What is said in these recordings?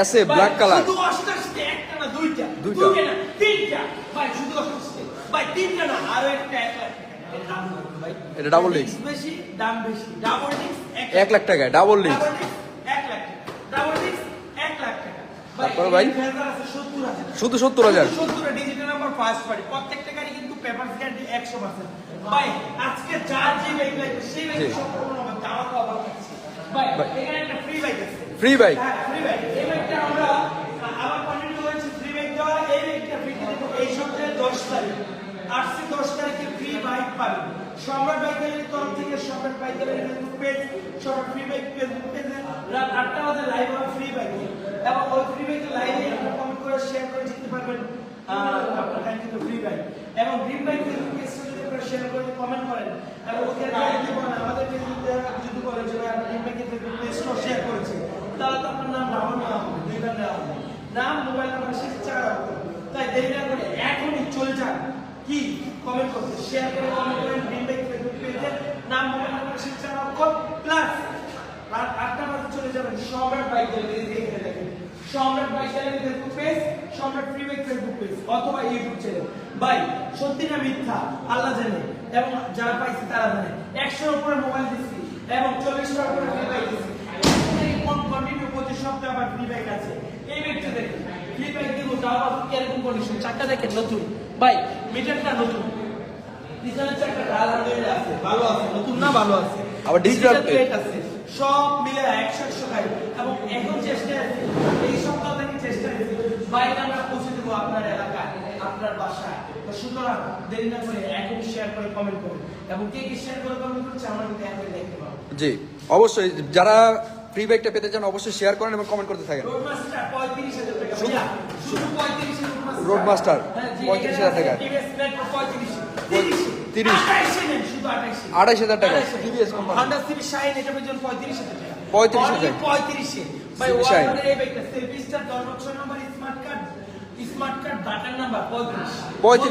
এসে, black color। শুধু অষ্টাশিতে একটা না দুইটা। দুইটা। না তিনটা। ভাই শুধু অষ্টাশিতে ভাই তিনটা না আরও একটা এক লাখ টাকা। এর দাম কত ভাই। এটা double disc। বেশি দাম বেশি। ডাবল ডিস্ক এক লাখ টাকায় ডাবল ডাবল ডিস্ক এক লাখ টাকা। ডাবল ডিস্ক এক লাখ টাকা। তারপরে ভাই? শুধু সত্তর হাজার। সত্তর ডিজিটাল নাম্বার ফার্স্ট পার্টি প্রত্যেকটা গাড়ি কিন্তু গ্যারান্টি একশো পার্সেন্ট ভাই আজকে যার যে বাইক লাগবে সেই বাইক সম্পূর্ণ ভাই। এখানে একটা ফ্রি বাইক আছে। ফ্রি বাইক হ্যাঁ ফ্রি বাইক এই বাইকটা আমরা আমার কন্টিনিউ হয়েছে ফ্রি বাইক দেওয়া এই বাইকটা ফ্রি দেবো এই সপ্তাহে দশ তারিখ। আটশো দশ তারিখে ফ্রি বাইক পাবেন সম্রাট বাইক তরফ থেকে Samrat bike Facebook page Samrat free bike Facebook পেজে রাত আটটা বাজে লাইভ হবে ফ্রি বাইক এবং ওই ফ্রি বাইকে লাইভে আপনারা কমেন্ট করে শেয়ার করে জিততে পারবেন আপনার কাছে কিন্তু ফ্রি বাইক এবং গ্রিন বাইক ফেসবুক পেজটা যদি আপনারা শেয়ার করে কমেন্ট করেন এবং ওকে লাইভ দিব না আমাদের ফেসবুক যদি বলে যে ভাই, আমি গ্রিন বাইকের ফেসবুক পেজটাও শেয়ার করেছি তাহলে তো আপনার নাম ডাউন নেওয়া হবে দুইবার নেওয়া হবে। নাম মোবাইল নাম্বার শেষে চার। তাই দেরি না করে এখনই চলে যান। কি কমেন্ট করতে? শেয়ার করে কমেন্ট করেন গ্রিন বাইক ফেসবুক পেজে নাম মোবাইল নাম্বার শেষে চার অঙ্ক প্লাস রাত আটটা বাজে চলে যাবেন সম্রাট বাইক গ্যালারি দেখে দেখেন। Samrat bike gallery Facebook page Samrat free bike Facebook page অথবা ইউটিউব চ্যানেল ভাই, সত্যি না মিথ্যা? আল্লাহ জানে। এবং যারা পাইছে তারা জানে। একশোর উপরে মোবাইল দিচ্ছি এবং চল্লিশটার উপরে ফ্রি বাইক দিচ্ছি কোন কন্টিনিউ প্রতি সপ্তাহে আবার ফ্রি বাইক আছে। এই বাইকটা দেখেন। ফ্রি বাইক দিব তাও আবার কীরকম কন্ডিশন চারটা দেখেন নতুন। মিটারটা নতুন। পিছনের চাকাটা আলহামদুলিল্লাহ আছে ভালো আছে নতুন না ভালো আছে? আবার plate আছে সব মিলে একশো একশো এবং এখন চেষ্টা আছে এই সপ্তাহ থেকে চেষ্টা আছে বাইক আমরা পৌঁছে দেবো আপনার এলাকায় আপনার বাসায়। তো সুতরাং দেরি না করে এখন শেয়ার করে কমেন্ট করুন। এবং কে কে শেয়ার করে কমেন্ট করছে আমরা কিন্তু এখন দেখতে পাবো। জি অবশ্যই যারা ফ্রি বাইকটা পেতে চান অবশ্যই শেয়ার করেন এবং কমেন্ট করতে থাকেন। রোড মাস্টার পঁয়ত্রিশ হাজার টাকা ভাইয়া, শুধু পঁয়ত্রিশ রোড মাস্টার। হ্যাঁ, জি, 35,000 টাকা। TVS Metro 35 তিরিশ। 28 নেন, শুধু 28 28,000 টাকা, 28 TVS company। Honda Civic Shine এটা পর্যন্ত 35,000 টাকা। 35,000 Only 35 এ। ভাই, Civic Shine। ওয়ালমার্টের এই বাইকটা, Selfie Star 10 বছর number, smart card, smart card button number 35 35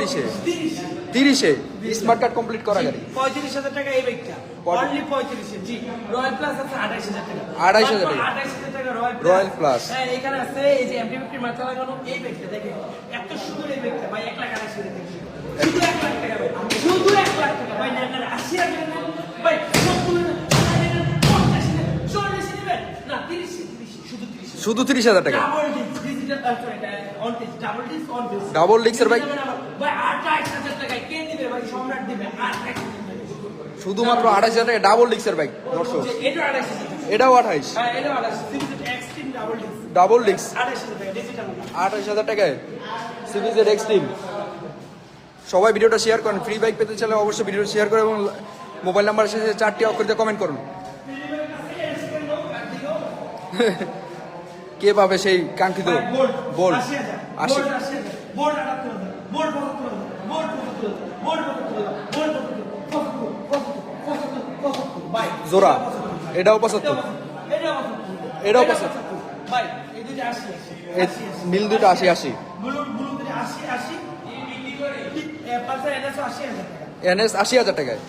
এ। 30 এ। তিরিশে স্মার্ট কার্ড কমপ্লিট করা গাড়ি 35,000 টাকা এই বাইকটা। পঁয়ত্রিশ। Only 35 এ, জি। Royal Plus আছে 28,000 টাকা। 28,000 টাকা। 28,000 টাকা। Royal Plus। হ্যাঁ, এখানে আছে এই যে MT-50 মাথা লাগানো এই দেখেন এত সুন্দর এই ব্যাগটা ভাই এক লাখ আড়াইশো টাকা শুধু এক লাখ টাকা শুধু এক লাখ টাকা ভাই নেন নেন আশি হাজার ভাই সত্তর নেন ষাট নেন পঞ্চাশ নেন চল্লিশ নেবেন না তিরিশ তিরিশ শুধু তিরিশ শুধু তিরিশ হাজার টাকা ডাবল ডিস্ক অন ডাবল এর ভাই? ভাই আঠাশ হাজার টাকায় কে দিবে ভাই সম্রাট দিবে টাকা শুধুমাত্র আঠাশ হাজার টাকা ডাবল ডিক্সের বাইক দর্শক। যে এটা টাকা। এটাও আঠাইশ হ্যাঁ এটা আঠাশ সিরিজের এক্সট্রিম ডাবল ডিস্ক ডাবল ডিক্স হাজার টাকা ডিজিটাল টাকায় সিরিজের এক্সট্রিম সবাই ভিডিওটা শেয়ার করেন। ফ্রি বাইক পেতে চাইলে অবশ্যই ভিডিওটা শেয়ার করে এবং মোবাইল নাম্বার শেষে চারটি অক্ষরিতে কমেন্ট করুন। কে পাবে সেই কাঙ্ক্ষিত বোল্ড বোল্ড আশি জোড়া এটাও পঁচাত্তর এটাও পঁচাত্তর। বাই দুটো আশি আশি ব্লু ব্লু এনএস আশি হাজার টাকায়?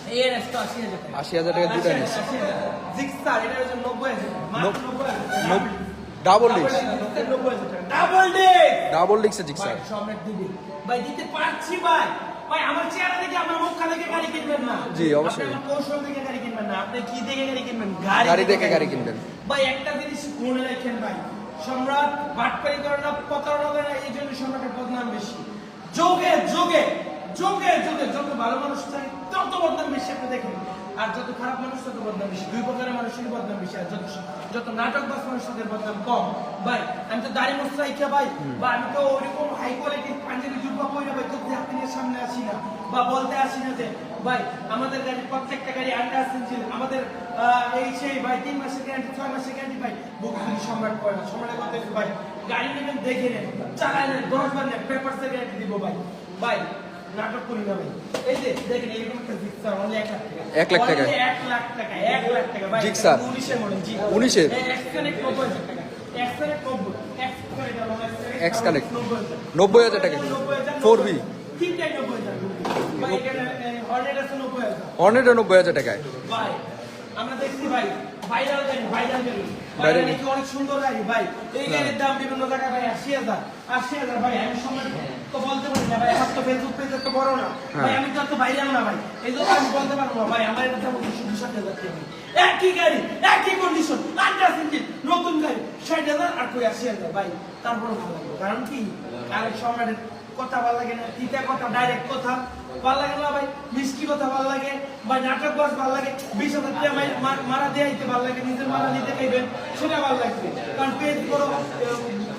আশি হাজার টাকা দুটো এনএস নব্বই ডাবল টাকা ডাবল ডিস্ক ডাবল ভাই সম্রাট দিদি ভাই দিতে পারছি ভাই। ভাই আমার চেহারা দেখে আমার মুখটা দেখে গাড়ি কিনবেন না। জি, অবশ্যই। আপনি কৌশল দেখে গাড়ি কিনবেন না। আপনি কি দেখে গাড়ি কিনবেন? গাড়ি দেখে গাড়ি কিনবেন। ভাই একটা জিনিস মনে রাখেন ভাই। সম্রাট বাটপারি করে না প্রতারণা করে না এই জন্য সম্রাটের বদনাম বেশি। যোগে যোগে। যোগে যোগে যত ভালো মানুষ চাই তত বদনাম বেশি আপনি দেখেন আর যত খারাপ মানুষ তত বদনাম বেশি দুই প্রকারের মানুষেরই বদনাম বেশি আর যত যত নাটক বাস মানুষ তাদের বদনাম কম। ভাই আমি তো দাড়ি মোস্তা ইচ্ছা ভাই। বা আমি তো ওইরকম হাই কোয়ালিটির পাঞ্জাবি জুব্বা পরে ভাই তো আপনাদের সামনে আসি না। বা বলতে আসি না যে ভাই আমাদের গাড়ি প্রত্যেকটা গাড়ি আন্ডার ছিল আমাদের এই সেই ভাই তিন মাসের গ্যারান্টি ছয় মাসের গ্যারান্টি ভাই বুক যদি সম্রাট করে না। সম্রাটের কথা ভাই গাড়ি নেবেন দেখে নেন চালায় নেন দশ বার নেন পেপারসের গ্যারান্টি দিব ভাই। ভাই নাটক করি না ভাই এই যে দেখেন এরকম একটা জিক্সার অনলি এক লাখ টাকা। এক লাখ টাকা। Only এক লাখ টাকা এক লাখ টাকা। ভাই জিক্সার। উনিশের মডেল জি। 19 এর? নব্বই হাজার টাকা। এক্সকানেক্ট নব্বই। নব্বই হাজার। টাকা। নব্বই ফোর বি। তিনটাই হাজার ভাই এখানে হর্নেট আছে হাজার। হাজার টাকায়। ভাই আমরা দেখছি ভাই ভাইরাল গাড়ি ভাইরাল গাড়ি। বাইরে নাকি অনেক সুন্দর গাড়ি ভাই। এই গাড়ির দাম বিভিন্ন জায়গায় ভাই আশি হাজার ভাই আমি সময় তো বলতে ফেসবুক পেজ তো বড় না। ভাই আমি তো এত না ভাই। এই জন্য আমি বলতে পারব না ভাই আমার এটা দাম হচ্ছে ষাট হাজার টাকা একই গাড়ি একই কন্ডিশন আন্ডার সিঙ্গেল নতুন গাড়ি। ষাট হাজার আর কই আশি হাজার ভাই তারপরে ভালো লাগবে। কারণ কি? আরেক সম্রাটের কথা ভালো লাগে না তিতা কথা ডাইরেক্ট কথা ভালো লাগে না ভাই। মিষ্টি কথা ভালো লাগে বা নাটক বাস ভালো লাগে। বিশ হাজার টাকা মারা দেয়াইতে ভালো লাগে নিজের মারা নিতে চাইবেন সেটা ভালো লাগবে। কারণ পেজ বড়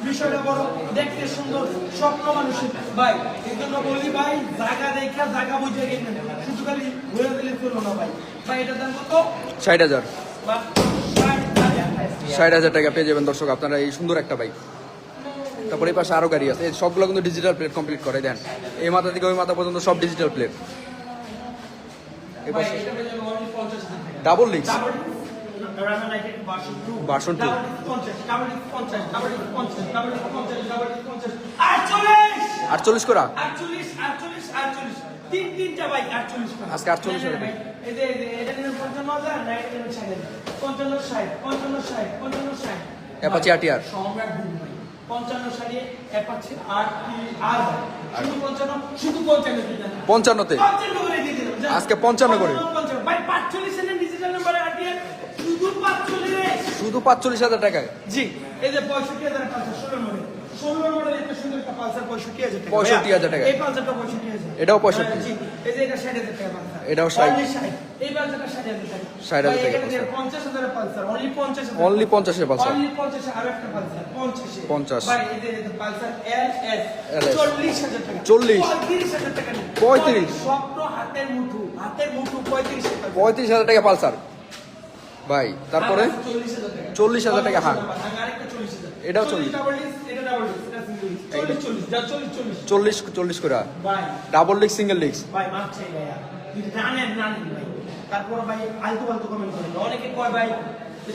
বিষয়টা বড়। দেখতে সুন্দর স্বপ্ন মানুষের। ভাই এই জন্য বলি ভাই জায়গা দেখা জায়গা বুঝে গেলেন শুধু খালি ঘুরে দিলে চলো না ভাই। ভাই এটার দাম কত? ষাট হাজার। ষাট হাজার। টাকা পেয়ে যাবেন দর্শক আপনারা এই সুন্দর একটা বাইক তারপরে এই পাশে আরও গাড়ি আছে। সবগুলো কিন্তু ডিজিটাল প্লেট কমপ্লিট করে দেন। এই মাথা থেকে ওই মাথা পর্যন্ত সব ডিজিটাল প্লেট এই ভাই পাশে এটা পেয়ে যাবে only 50 হাজার টাকা। ডাবল লিক্স ডাবল রানা নাইটেড version 2 Version two। Double 50 double 50 double 50 double 50 double 50 48 আটচল্লিশ করা 48 48 48 তিন তিনটা ভাই 48 করে। আজকে 48 না, না, ভাই, এই যে এই যে, এটা নিয়ে 55 না এটা নিয়ে 60 55 60 55 60 55 60 অ্যাপাচি RTR সম্রাট বুক ভাই 55 সারিয়ে অ্যাপাচি আর আর শুধু 55 শুধু 55 পঞ্চান্নতে পঞ্চান্ন করে। আজকে পঞ্চান্ন করে। পঞ্চান্ন। ভাই পাঁচচল্লিশ এর ডিজিটাল নাম্বারে আটিয়ে শুধু পাঁচচল্লিশ শুধু পাঁচচল্লিশ হাজার টাকায়? জি এই যে পঁয়ষট্টি হাজার ষোলো মডেল। ষোলো মডেল একটা সুন্দর একটা পালসার পঁয়ষট্টি হাজার টাকা। 65,000 টাকা। এই পালসারটা পঁয়ষট্টি হাজার। এটাও 65 জি এই যে এটা ষাট হাজার টাকা এটাও 60 Only 60 এই পালসারটা ষাট হাজার টাকা। 60,000 ভাই, টাকা পঞ্চাশ হাজারের পালসার অনলি পঞ্চাশ অনলি পঞ্চাশের পালসার। অনলি পঞ্চাশ আর একটা পালসার পঞ্চাশে। 50 ভাই এই যে এই যে পালসার এল এস। চল্লিশ হাজার টাকা। 40 পঁয়ত্রিশ হাজার টাকা। নেই। 35 স্বপ্ন হাতের মুঠু হাতের মুঠু পঁয়ত্রিশ পঁয়ত্রিশ হাজার টাকা পালসার। ভাই তারপরে? চল্লিশ হাজার টাকা। 40,000 টাকা হাং। চল্লিশ এটাও 40 ডাবল ডিস্ক এটা ডাবল ডিস্ক এটা সিঙ্গেল ডিস্ক চল্লিশ চল্লিশ চল্লিশ করে। ডাবল লিক্স সিঙ্গেল লিক্স ভাই তারপর আলতু ফালতু কমেন্ট করেন। অনেকে কয় ভাই যে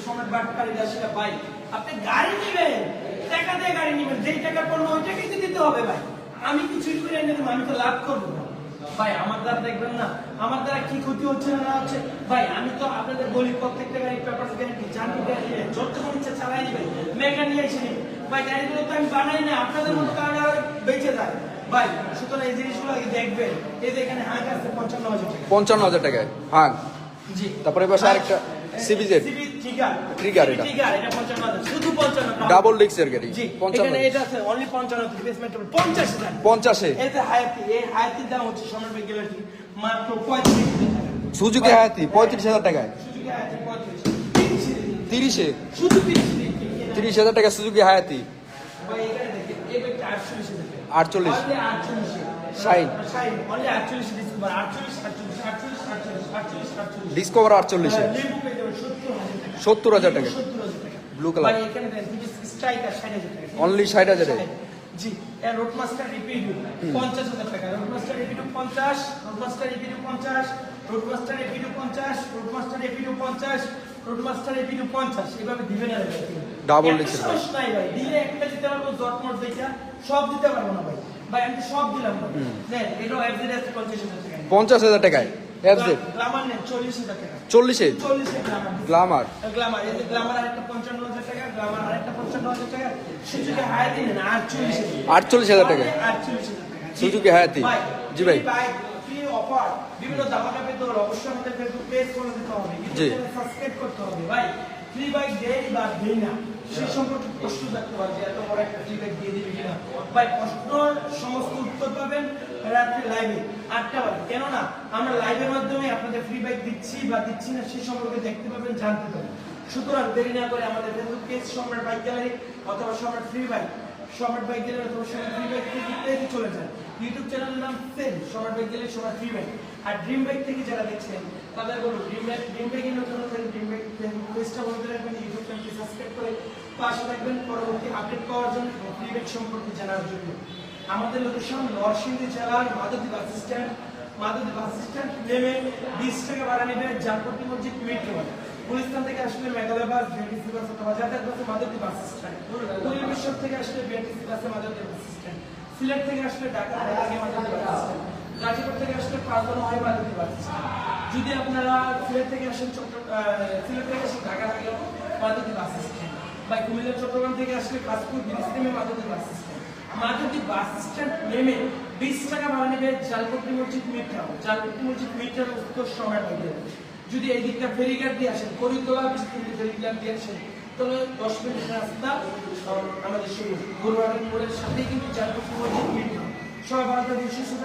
সেটা ভাই আপনি গাড়ি নেবেন। টাকা দিয়ে গাড়ি নেবেন। যেই ওই টাকাই দিতে হবে ভাই। আমি কিছুই করে এনে আমি তো লাভ করব না। ভাই আমার দ্বারা দেখবেন না। আমার দ্বারা কি ক্ষতি হচ্ছে না হচ্ছে? ভাই আমি তো আপনাদের বলি প্রত্যেকটা গাড়ি পেপার গ্যারান্টি জানি গ্যারান্টি যতক্ষণ ইচ্ছা চালাই নেবেন মেগা নিয়ে এসে নেবেন ভাই গাড়িগুলো তো আমি বানাই না আপনাদের মতো কারণে আর বেঁচে যায়। ভাই সুতরাং এই জিনিসগুলো আগে দেখবেন। এই যে এখানে হাঁক আছে পঞ্চান্ন হাজার টাকা। পঞ্চান্ন হাজার টাকায় হাং জি। তারপরে এবার আরেকটা সিবিজেড সিবি ট্রিগার এটা। ট্রিগার এটা পঞ্চান্ন হাজার। শুধু পঞ্চান্ন ডাবল লিক্সের গাড়ি। জি এখানে এটা আছে অনলি পঞ্চান্ন রিপ্লেসমেন্ট পঞ্চাশ এই যে হায়াতি এই হায়াতির দাম হচ্ছে মাত্র সুজুকি হায়াতি পঁয়ত্রিশ হাজার টাকায়। সুজুকি হায়াতি পঁয়ত্রিশ তিরিশে। তিরিশে। শুধু হাজার টাকা সুজুকি হায়াতি ভাই এখানে দেখেন এই ব্যাগটা আটচল্লিশ অনলি ডিসকভার সত্তর হাজার টাকা। এখানে দেন স্ট্রাইকার ষাট হাজার টাকা। Only 60,000 টাকা। জি এর রোড মাস্টার রিপিডু পঞ্চাশ হাজার টাকা। রোড মাস্টার রিপিডু রোড মাস্টার রিপিডু রোড মাস্টার রিপিডু পঞ্চাশ রোড মাস্টার রিপিডু পঞ্চাশ রোড মাস্টার রিপিডু পঞ্চাশ। এভাবে দিবেন আর Double ভাই। নাই ভাই। দিলে একটা দিতে পারব দেখা সব দিতে পারব না ভাই। ভাই আমি সব দিলাম ভাই। দেন এফজেড আছে পঞ্চাশ হাজার টাকা পঞ্চাশ হাজার টাকায়। এফজেড গ্লামার নেন চল্লিশ হাজার টাকা। চল্লিশে চল্লিশে গ্লামার গ্লামার গ্লামার এই যে গ্লামার আরেকটা পঞ্চান্ন হাজার টাকা গ্লামার আরেকটা পঞ্চান্ন হাজার টাকা সুযোগে হায়ার দিলেন আটচল্লিশ আটচল্লিশ হাজার টাকা। আটচল্লিশ হাজার টাকা। জি। সুজুকি হায়াতি। জি ভাই। free offer, বিভিন্ন ধামাকা পেতে হলে অবশ্যই আমাদের ফেসবুক পেজ দিতে হবে। জি। সাবস্ক্রাইব করতে হবে। ভাই ফ্রি বাইক দেয় বা দেই না সেই সম্পর্কে প্রশ্ন থাকতে পারে যে এত বড় একটা ফ্রি বাইক দিয়ে দিবে কিনা। ভাই প্রশ্ন সমস্ত উত্তর পাবেন। রাত্রে লাইভে আটটা বাজে। কেননা, আমরা লাইভের মাধ্যমে আপনাদের ফ্রি বাইক দিচ্ছি বা দিচ্ছি না সেই সম্পর্কে দেখতে পাবেন, জানতে পারবেন সুতরাং দেরি না করে আমাদের Facebook page Samrat bike gallery অথবা Samrat free bike Samrat bike gallery অথবা সম্রাট ফ্রি বাইক থেকে পেজে চলে যান। ইউটিউব চ্যানেলের নাম same Samrat bike gallery Samrat free bike আর ড্রিম বাইক থেকে যারা দেখছেন, তাদের বলুন ড্রিম বাইক ড্রিম বাইকের নতুন নতুন ড্রিম বাইক ফেসবুক পেজটা বলতে রাখবেন ইউটিউব চ্যানেলটি সাবস্ক্রাইব করে পাশে থাকবেন। পরবর্তী আপডেট পাওয়ার জন্য ফ্রি বাইক সম্পর্কে জানার জন্য। আমাদের লোকেশন নরসিংদী জেলার Madhabdi bus stand Madhabdi bus stand নেমে বিশ টাকা ভাড়া নেবে জামপট্টি মসজিদ মেট্রো গুলিস্তান থেকে আসলে মেঘালয় বাস বিএনটিসি বাস অথবা যাতায়াত বাসে মাধবদী বাস স্ট্যান্ড পরিবেশ্বর থেকে আসলে বিএনটিসি বাসে মাধবদী বাস স্ট্যান্ড সিলেট থেকে আসলে ঢাকা থেকে মাধবদী বাস স্ট্যান্ড গাজীপুর থেকে আসলে পাঁচজন হয় মাধবদী বাস স্ট্যান্ড যদি আপনারা সিলেট থেকে আসেন সিলেট থেকে আসেন ঢাকা থেকে মাধবদী বাস স্ট্যান্ড বা কুমিল্লা, চট্টগ্রাম থেকে আসলে কাশপুর ব্রিজ নেমে Madhabdi bus stand Madhabdi bus stand নেমে বিশ টাকা ভাড়া নেবে জালপট্টি মসজিদ মিটটাও জালপট্টি মসজিদ মিটটার উত্তর সময় মধ্যে। যদি এই দিকটা ফেরিঘাট দিয়ে আসেন, করিতলা বিস্তীর্ণ ফেরিঘাট দিয়ে আসেন, তাহলে দশ মিনিট রাস্তা আমাদের শুরু গুরু মোড়ের সাথেই কিন্তু জালপট্টি মসজিদ মিটটাও সবাই ভালো থাকবেন সুস্থ।